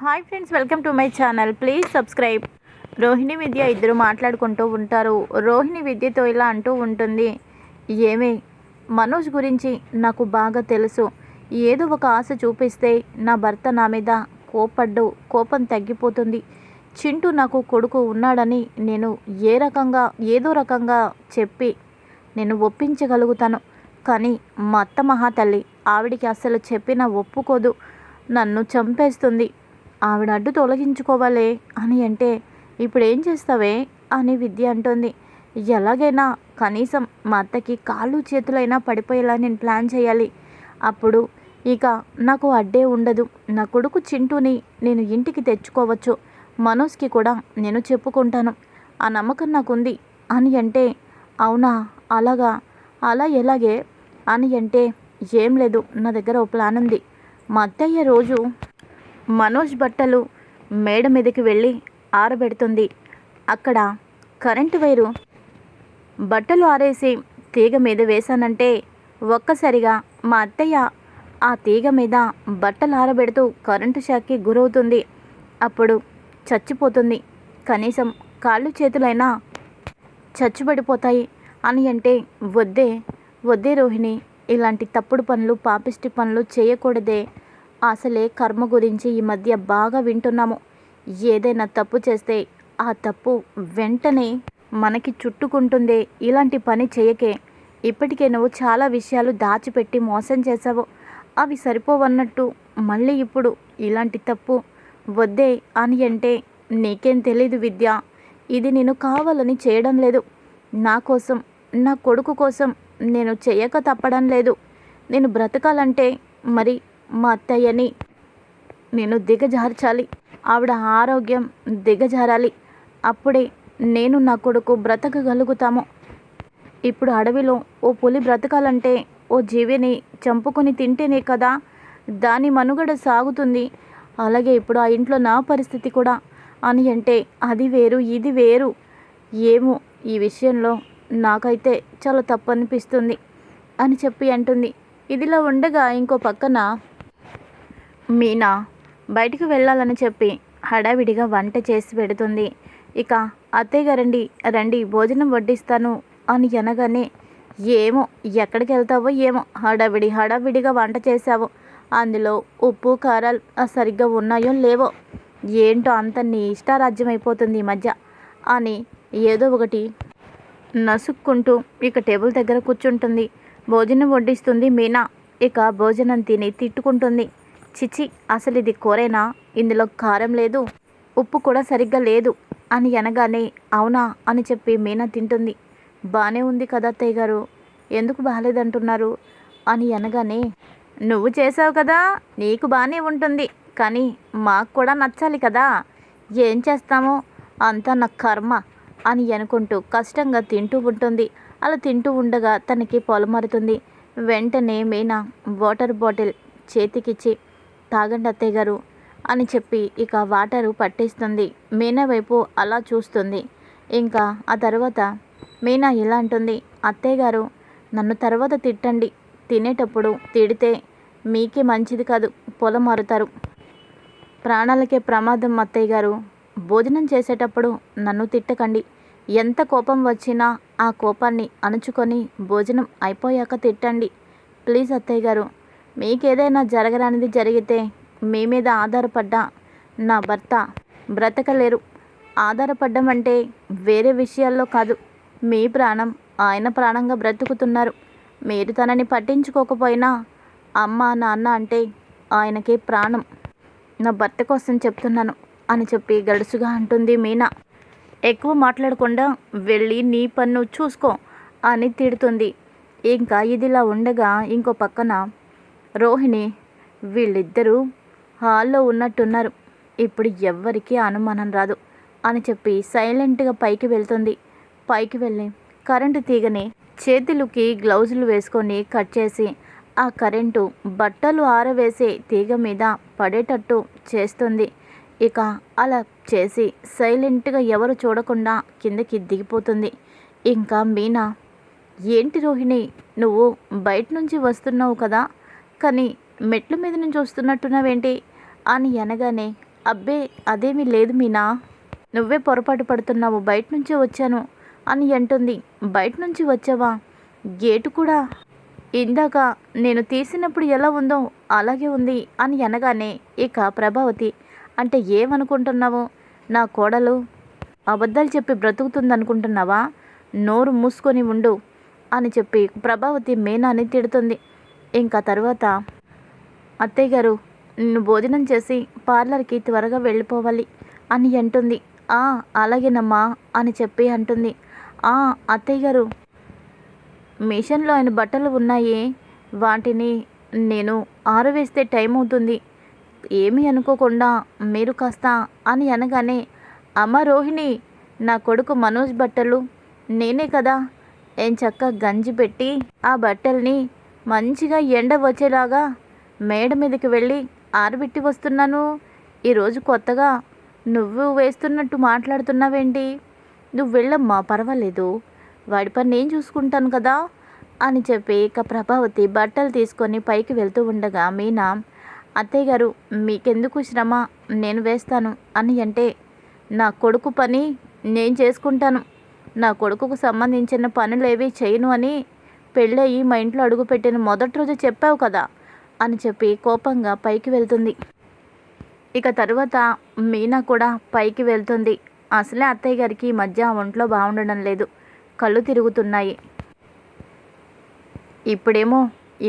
Hi friends welcome to my channel. Please subscribe. Rohini Vidya ఇద్దరు మాట్లాడుకుంటూ ఉంటారు. రోహిణి విద్యతో ఇలా అంటూ ఉంటుంది. ఏమే మనోజ్ గురించి నాకు బాగా తెలుసు. ఏదో ఒక ఆశ చూపిస్తే నా భర్త నా మీద కోపడ్డు కోపం తగ్గిపోతుంది. చింటూ నాకు కొడుకు ఉన్నాడని నేను ఏ రకంగా ఏదో రకంగా చెప్పి నేను ఒప్పించగలుగుతాను. కానీ మా అత్త మహాతల్లి ఆవిడికి అసలు చెప్పినా ఒప్పుకోదు. నన్ను చంపేస్తుంది. ఆవిడ అడ్డు తొలగించుకోవాలే అని అంటే ఇప్పుడు ఏం చేస్తావే? అని విద్య అంటుంది. ఎలాగైనా కనీసం మా అత్తకి కాళ్ళు చేతులైనా పడిపోయేలా నేను ప్లాన్ చేయాలి. అప్పుడు ఇక నాకు అడ్డే ఉండదు. నా కొడుకు చింటూని నేను ఇంటికి తెచ్చుకోవచ్చు. మనోజ్కి కూడా నేను చెప్పుకుంటాను. ఆ నమ్మకం నాకుంది అని అంటే అవునా? అలాగా? అలా ఎలాగే? అని అంటే ఏం లేదు. నా దగ్గర ఓ ప్లాన్ ఉంది మా అత్తయ్య రోజు మనోజ్ బట్టలు మేడ మీదకి వెళ్ళి ఆరబెడుతుంది. అక్కడ కరెంటు వైరు. బట్టలు ఆరేసి తీగ మీద వేశానంటే ఒక్కసారిగా మా అత్తయ్య ఆ తీగ మీద బట్టలు ఆరబెడుతూ కరెంటు షాక్కి గురవుతుంది. అప్పుడు చచ్చిపోతుంది. కనీసం కాళ్ళు చేతులైనా చచ్చుబడిపోతాయి అని అంటే వద్దే వద్దే రోహిణి ఇలాంటి తప్పుడు పనులు పాపిష్టి పనులు చేయకూడదే అసలే కర్మ గురించి ఈ మధ్య బాగా వింటున్నాము. ఏదైనా తప్పు చేస్తే ఆ తప్పు వెంటనే మనకి చుట్టుకుంటుందే. ఇలాంటి పని చేయకే. ఇప్పటికే నువ్వు చాలా విషయాలు దాచిపెట్టి మోసం చేశావు. అవి సరిపోవన్నట్టు మళ్ళీ ఇప్పుడు ఇలాంటి తప్పు వద్దే అని అంటే నీకేం తెలీదు విద్య. ఇది నేను కావాలని చేయడం లేదు. నా కోసం నా కొడుకు కోసం నేను చేయక తప్పడం లేదు. నేను బ్రతకాలంటే మరి మా అత్తయ్యని నేను దిగజార్చాలి. ఆవిడ ఆరోగ్యం దిగజారాలి. అప్పుడే నేను నా కొడుకు బ్రతకగలుగుతాము. ఇప్పుడు అడవిలో ఓ పులి బ్రతకాలంటే ఓ జీవిని చంపుకొని తింటేనే కదా దాని మనుగడ సాగుతుంది. అలాగే ఇప్పుడు ఆ ఇంట్లో నా పరిస్థితి కూడా. అని అంటే అది వేరు ఇది వేరు. ఏమో ఈ విషయంలో నాకైతే చాలా తప్పు అనిపిస్తుంది అని చెప్పి అంటుంది. ఇదిలా ఉండగా ఇంకో పక్కన మీనా బయటికి వెళ్ళాలని చెప్పి హడావిడిగా వంట చేసి పెడుతుంది. ఇక అత్తయ్య గారండి రండి భోజనం వడ్డిస్తాను అని అనగానే ఏమో ఎక్కడికి వెళ్తావో ఏమో హడావిడి హడావిడిగా వంట చేసావు అందులో ఉప్పు కారాలు సరిగ్గా ఉన్నాయో లేవో ఏంటో అంత నీ ఇష్టారాజ్యం అయిపోతుంది ఈ మధ్య అని ఏదో ఒకటి నసుక్కుంటూ ఇక టేబుల్ దగ్గర కూర్చుంటుంది. భోజనం వడ్డిస్తుంది మీనా. ఇక భోజనం తిని తిట్టుకుంటుంది. చిచి అసలు ఇది కూరేనా? ఇందులో కారం లేదు ఉప్పు కూడా సరిగ్గా లేదు అని అనగానే అవునా అని చెప్పి మీనా తింటుంది. బాగానే ఉంది కదా అత్తయ్య గారు? ఎందుకు బాగాలేదంటున్నారు అని అనగానే నువ్వు చేసావు కదా నీకు బాగానే ఉంటుంది కానీ మాకు కూడా నచ్చాలి కదా. ఏం చేస్తామో? అంతా నా కర్మ అని అనుకుంటూ కష్టంగా తింటూ ఉంటుంది. అలా తింటూ ఉండగా తనకి పొలమరుతుంది వెంటనే మీనా వాటర్ బాటిల్ చేతికిచ్చి తాగండి అత్తయ్య గారు అని చెప్పి ఇక వాటరు పట్టేస్తుంది. మీనా వైపు అలా చూస్తుంది. ఇంకా ఆ తర్వాత మీనా ఇలా అంటుంది. అత్తయ్య గారు నన్ను తర్వాత తిట్టండి. తినేటప్పుడు తిడితే మీకే మంచిది కాదు. పొలం మారుతారు. ప్రాణాలకే ప్రమాదం అత్తయ్య గారు. భోజనం చేసేటప్పుడు నన్ను తిట్టకండి. ఎంత కోపం వచ్చినా ఆ కోపాన్ని అణుచుకొని భోజనం అయిపోయాక తిట్టండి. ప్లీజ్ అత్తయ్య గారు మీకేదైనా జరగరానిది జరిగితే మీ మీద ఆధారపడ్డ నా భర్త బ్రతకలేరు. ఆధారపడ్డం అంటే వేరే విషయాల్లో కాదు. మీ ప్రాణం ఆయన ప్రాణంగా బ్రతుకుతున్నారు. మీరు తనని పట్టించుకోకపోయినా అమ్మ నాన్న అంటే ఆయనకి ప్రాణం. నా భర్త కోసం చెప్తున్నాను అని చెప్పి గడుసుగా అంటుంది మీనా. ఎక్కువ మాట్లాడకుండా వెళ్ళి నీ పన్ను చూసుకో అని తిడుతుంది. ఇంకా ఇదిలా ఉండగా ఇంకో పక్కన రోహిణి వీళ్ళిద్దరూ హాల్లో ఉన్నట్టున్నారు. ఇప్పుడు ఎవ్వరికీ అనుమానం రాదు అని చెప్పి సైలెంట్గా పైకి వెళ్తుంది. పైకి వెళ్ళి కరెంటు తీగని చేతులకి గ్లౌజులు వేసుకొని కట్ చేసి ఆ కరెంటు బట్టలు ఆరవేసే తీగ మీద పడేటట్టు చేస్తుంది. ఇక అలా చేసి సైలెంట్గా ఎవరు చూడకుండా కిందకి దిగిపోతుంది. ఇంకా మీనా ఏంటి రోహిణి నువ్వు బయట నుంచి వస్తున్నావు కదా? కానీ మెట్ల మీద నుంచి వస్తున్నట్టున్నావేంటి? అని అనగానే అబ్బే అదేమీ లేదు మీనా. నువ్వే పొరపాటు పడుతున్నావు బయట నుంచే వచ్చాను అని అంటుంది. బయట నుంచి వచ్చావా? గేటు కూడా? ఇందాక నేను తీసినప్పుడు ఎలా ఉందో అలాగే ఉంది అని అనగానే ఇక ప్రభావతి అంటే ఏమనుకుంటున్నావు? నా కోడలు అబద్ధాలు చెప్పి బ్రతుకుతుందనుకుంటున్నావా? నోరు మూసుకొని ఉండు అని చెప్పి ప్రభావతి మీనాని తిడుతుంది. ఇంకా తర్వాత అత్తయ్య గారు నిన్ను భోజనం చేసి పార్లర్కి త్వరగా వెళ్ళిపోవాలి అని అంటుంది. ఆ అలాగేనమ్మా అని చెప్పి అంటుంది. ఆ అత్తయ్య గారు మిషన్లో ఆయన బట్టలు ఉన్నాయి. వాటిని నేను ఆరవేస్తే టైం అవుతుంది. ఏమీ అనుకోకుండా మీరు కాస్త అని అనగానే అమ్మ రోహిణి నా కొడుకు మనోజ్ బట్టలు నేనే కదా ఏం చక్క గంజి పెట్టి ఆ బట్టల్ని మంచిగా ఎండ వచ్చేలాగా మేడ మీదకి వెళ్ళి ఆరబెట్టి వస్తున్నాను. ఈరోజు కొత్తగా నువ్వు వేస్తున్నట్టు మాట్లాడుతున్నావేంటి? నువ్వు వెళ్ళమ్మా పర్వాలేదు. వాడి పని నేను చూసుకుంటాను కదా అని చెప్పి ఇక ప్రభావతి బట్టలు తీసుకొని పైకి వెళ్తూ ఉండగా మీనా అత్తయ్య గారు మీకెందుకు శ్రమ? నేను వేస్తాను. అని అంటే నా కొడుకు పని నేను చేసుకుంటాను. నా కొడుకుకు సంబంధించిన పనులు ఏవి చేయను అని పెళ్ళయి మా ఇంట్లో అడుగుపెట్టిన మొదటి రోజు చెప్పావు కదా అని చెప్పి కోపంగా పైకి వెళ్తుంది. ఇక తరువాత మీనా కూడా పైకి వెళ్తుంది. అసలే అత్తయ్య గారికి ఈ మధ్య ఒంట్లో బాగుండడం లేదు. కళ్ళు తిరుగుతున్నాయి. ఇప్పుడేమో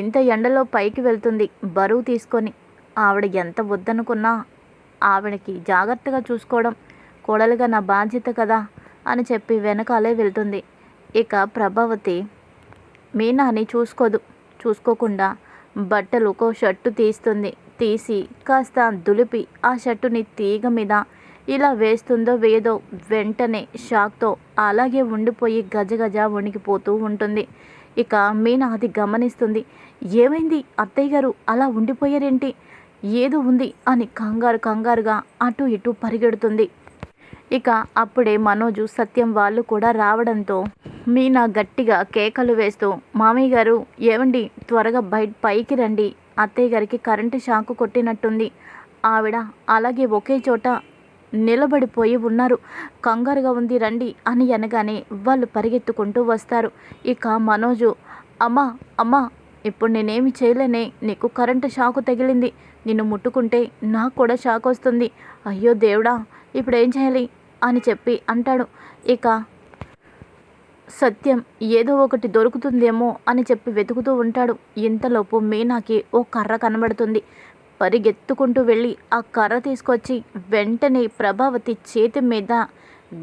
ఇంత ఎండలో పైకి వెళ్తుంది బరువు తీసుకొని. ఆవిడ ఎంత వద్దనుకున్నా ఆవిడకి జాగ్రత్తగా చూసుకోవడం కోడలుగా నా బాధ్యత కదా అని చెప్పి వెనకాలే వెళ్తుంది. ఇక ప్రభావతి మీనాని చూసుకోదు చూసుకోకుండా బట్టలు ఒక షర్టు తీస్తుంది. తీసి కాస్త దులిపి ఆ షర్టుని తీగ మీద ఇలా వేస్తుందో వేదో వెంటనే షాక్తో అలాగే ఉండిపోయి గజగజ వణికిపోతూ ఉంటుంది. ఇక మీనా అది గమనిస్తుంది. ఏమైంది అత్తయ్య గారు? అలా ఉండిపోయారేంటి? ఏదో ఉంది అని కంగారు కంగారుగా అటు ఇటు పరిగెడుతుంది. ఇక అప్పుడే మనోజు సత్యం వాళ్ళు కూడా రావడంతో మీనా గట్టిగా కేకలు వేస్తూ మామయ్య గారు ఏమండి త్వరగా బయట పైకి రండి. అత్తయ్య గారికి కరెంటు షాకు కొట్టినట్టుంది. ఆవిడ అలాగే ఒకే చోట నిలబడిపోయి ఉన్నారు. కంగారుగా ఉంది రండి అని అనగానే వాళ్ళు పరిగెత్తుకుంటూ వస్తారు. ఇక మనోజు అమ్మా అమ్మా ఇప్పుడు నేనేమి చేయలేనే? నీకు కరెంటు షాకు తగిలింది. నిన్ను ముట్టుకుంటే నాకు కూడా షాక్ వస్తుంది. అయ్యో దేవుడా ఇప్పుడు ఏం చేయాలి? అని చెప్పి అంటాడు. ఇక సత్యం ఏదో ఒకటి దొరుకుతుందేమో అని చెప్పి వెతుకుతూ ఉంటాడు. ఇంతలోపు మీనాకి ఓ కర్ర కనబడుతుంది. పరిగెత్తుకుంటూ వెళ్ళి ఆ కర్ర తీసుకొచ్చి వెంటనే ప్రభావతి చేతి మీద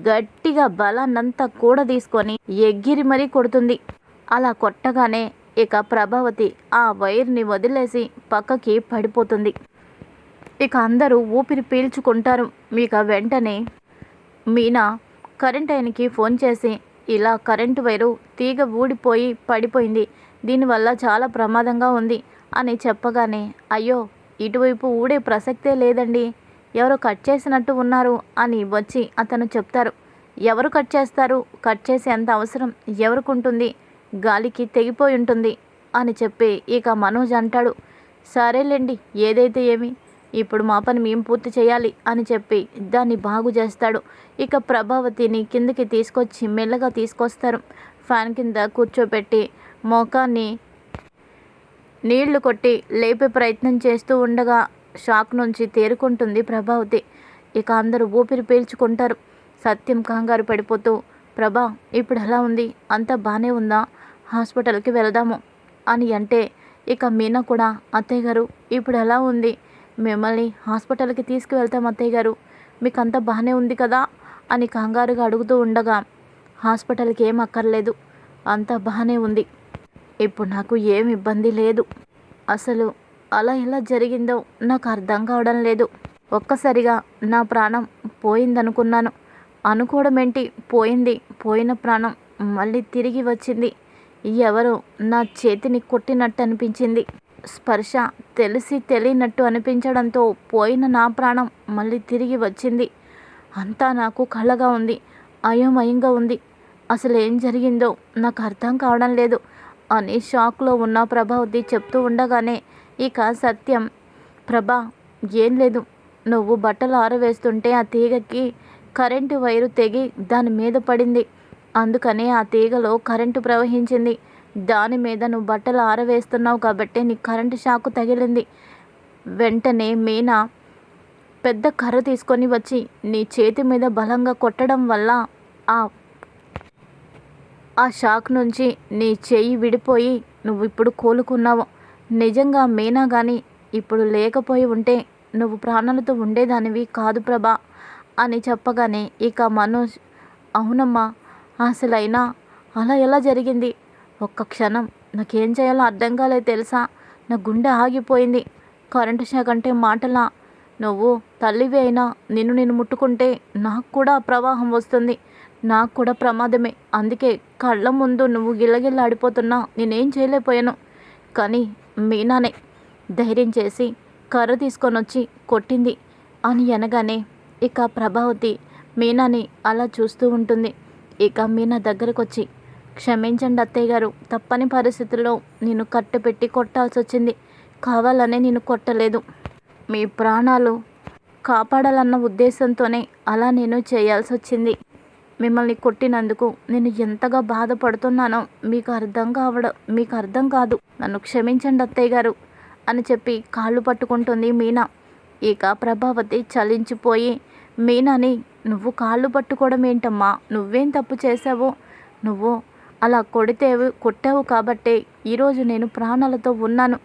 గట్టిగా బలాన్నంతా కూడా తీసుకొని ఎగిరి మరీ కొడుతుంది. అలా కొట్టగానే ఇక ప్రభావతి ఆ వైర్ని వదిలేసి పక్కకి పడిపోతుంది. ఇక అందరూ ఊపిరి పీల్చుకుంటారు. ఇక వెంటనే మీనా కరెంట్ ఆయనకి ఫోన్ చేసి ఇలా కరెంటు వైరు తీగ ఊడిపోయి పడిపోయింది. దీనివల్ల చాలా ప్రమాదంగా ఉంది అని చెప్పగానే అయ్యో ఇటువైపు ఊడే ప్రసక్తే లేదండి. ఎవరో కట్ చేసినట్టు ఉన్నారు అని వచ్చి అతను చెప్తారు. ఎవరు కట్ చేస్తారు? కట్ చేసే అంత అవసరం ఎవరికి ఉంటుంది గాలికి తెగిపోయి ఉంటుంది అని చెప్పి ఇక మనోజ్ అంటాడు. సరేలేండి ఏదైతే ఏమి ఇప్పుడు మా పని మేము పూర్తి చేయాలి అని చెప్పి దాన్ని బాగు చేస్తాడు. ఇక ప్రభావతిని కిందకి తీసుకొచ్చి మెల్లగా తీసుకొస్తారు. ఫ్యాన్ కింద కూర్చోబెట్టి మోకాన్ని నీళ్ళు కొట్టి లేపే ప్రయత్నం చేస్తూ ఉండగా షాక్ నుంచి తేరుకుంటుంది ప్రభావతి. ఇక అందరూ ఊపిరి పీల్చుకుంటారు. సత్యం కంగారు పడిపోతూ ప్రభా ఇప్పుడు ఎలా ఉంది? అంతా బాగానే ఉందా? హాస్పిటల్కి వెళదాము అని అంటే ఇక మీనా కూడా అత్తయ్య గారు ఇప్పుడు ఎలా ఉంది? మిమ్మల్ని హాస్పిటల్కి తీసుకువెళ్తాం అత్తయ్య గారు. మీకు అంతా బాగానే ఉంది కదా అని కంగారుగా అడుగుతూ ఉండగా హాస్పిటల్కి ఏం అక్కర్లేదు. అంతా బాగానే ఉంది. ఇప్పుడు నాకు ఏం ఇబ్బంది లేదు. అసలు అలా ఎలా జరిగిందో నాకు అర్థం కావడం లేదు. ఒక్కసారిగా నా ప్రాణం పోయిందనుకున్నాను. అనుకోవడం ఏంటి పోయింది. పోయిన ప్రాణం మళ్ళీ తిరిగి వచ్చింది. ఎవరో నా చేతిని కొట్టినట్టు అనిపించింది. స్పర్శ తెలిసి తెలియనట్టు అనిపించడంతో పోయిన నా ప్రాణం మళ్ళీ తిరిగి వచ్చింది. అంతా నాకు కళ్ళగా ఉంది అయోమయంగా ఉంది. అసలు ఏం జరిగిందో నాకు అర్థం కావడం లేదు. అని షాక్లో ఉన్న ప్రభావతి చెప్తూ ఉండగానే ఇక సత్యం ప్రభా ఏం లేదు. నువ్వు బట్టలు ఆరవేస్తుంటే ఆ తీగకి కరెంటు వైరు తెగి దాని మీద పడింది. అందుకనే ఆ తీగలో కరెంటు ప్రవహించింది. దాని మీద నువ్వు బట్టలు ఆరవేస్తున్నావు కాబట్టి నీకు కరెంటు షాకు తగిలింది. వెంటనే మీనా పెద్ద కర్ర తీసుకొని వచ్చి నీ చేతి మీద బలంగా కొట్టడం వల్ల ఆ ఆ షాక్ నుంచి నీ చేయి విడిపోయి నువ్వు ఇప్పుడు కోలుకున్నావు. నిజంగా మీనా కానీ ఇప్పుడు లేకపోయి ఉంటే నువ్వు ప్రాణాలతో ఉండేదానివి కాదు ప్రభా అని చెప్పగానే ఇక మనోజ్ అవునమ్మా అసలైనా అలా ఎలా జరిగింది? ఒక్క క్షణం. నాకేం చేయాలో అర్థం కాలేదు తెలుసా? నా గుండె ఆగిపోయింది. కరెంటు షాక్ అంటే మాటలా. నువ్వు తల్లివి అయినా నిన్ను నేను ముట్టుకుంటే నాకు కూడా ప్రవాహం వస్తుంది. నాకు కూడా ప్రమాదమే. అందుకే కళ్ళ ముందు నువ్వు గిల్లగిల్లాడిపోతున్నా నేనేం చేయలేకపోయాను. కానీ మీనానే ధైర్యం చేసి కర్ర తీసుకొని వచ్చి కొట్టింది అని అనగానే ఇక ప్రభావతి మీనాని అలా చూస్తూ ఉంటుంది. ఇక మీనా దగ్గరకు వచ్చి క్షమించండి అత్తయ్య గారు. తప్పని పరిస్థితుల్లో నేను కట్టెపెట్టి కొట్టాల్సి వచ్చింది కావాలనే నేను కొట్టలేదు. మీ ప్రాణాలు కాపాడాలన్న ఉద్దేశంతోనే అలా నేను చేయాల్సి వచ్చింది మిమ్మల్ని కొట్టినందుకు నేను ఎంతగా బాధపడుతున్నానో మీకు అర్థం కావడం మీకు అర్థం కాదు. నన్ను క్షమించండి అత్తయ్య గారు అని చెప్పి కాళ్ళు పట్టుకుంటుంది మీనా. ఇక ప్రభావతి చలించిపోయి మీనాని నువ్వు కాళ్ళు పట్టుకోవడం ఏంటమ్మా నువ్వేం తప్పు చేసావు నువ్వు అలా కొడితేవు కొట్టావు కాబట్టే ఈరోజు నేను ప్రాణాలతో ఉన్నాను.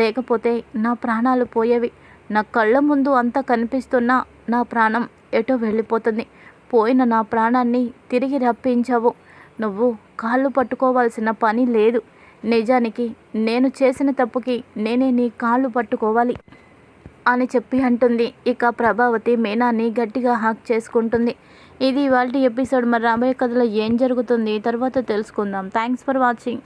లేకపోతే నా ప్రాణాలు పోయేవి. నా కళ్ళ ముందు అంతా కనిపిస్తున్నా నా ప్రాణం ఎటో వెళ్ళిపోతుంది. పోయిన నా ప్రాణాన్ని తిరిగి రప్పించావు. నువ్వు కాళ్ళు పట్టుకోవాల్సిన పని లేదు. నిజానికి నేను చేసిన తప్పుకి నేనే నీ కాళ్ళు పట్టుకోవాలి అని చెప్పి అంటుంది. ఇక ప్రభావతి మీనాని గట్టిగా హాక్ చేసుకుంటుంది. ఇది ఇవాళ ఎపిసోడ్. మరి రాబోయే కథలో ఏం జరుగుతుంది? తర్వాత తెలుసుకుందాం. Thanks for watching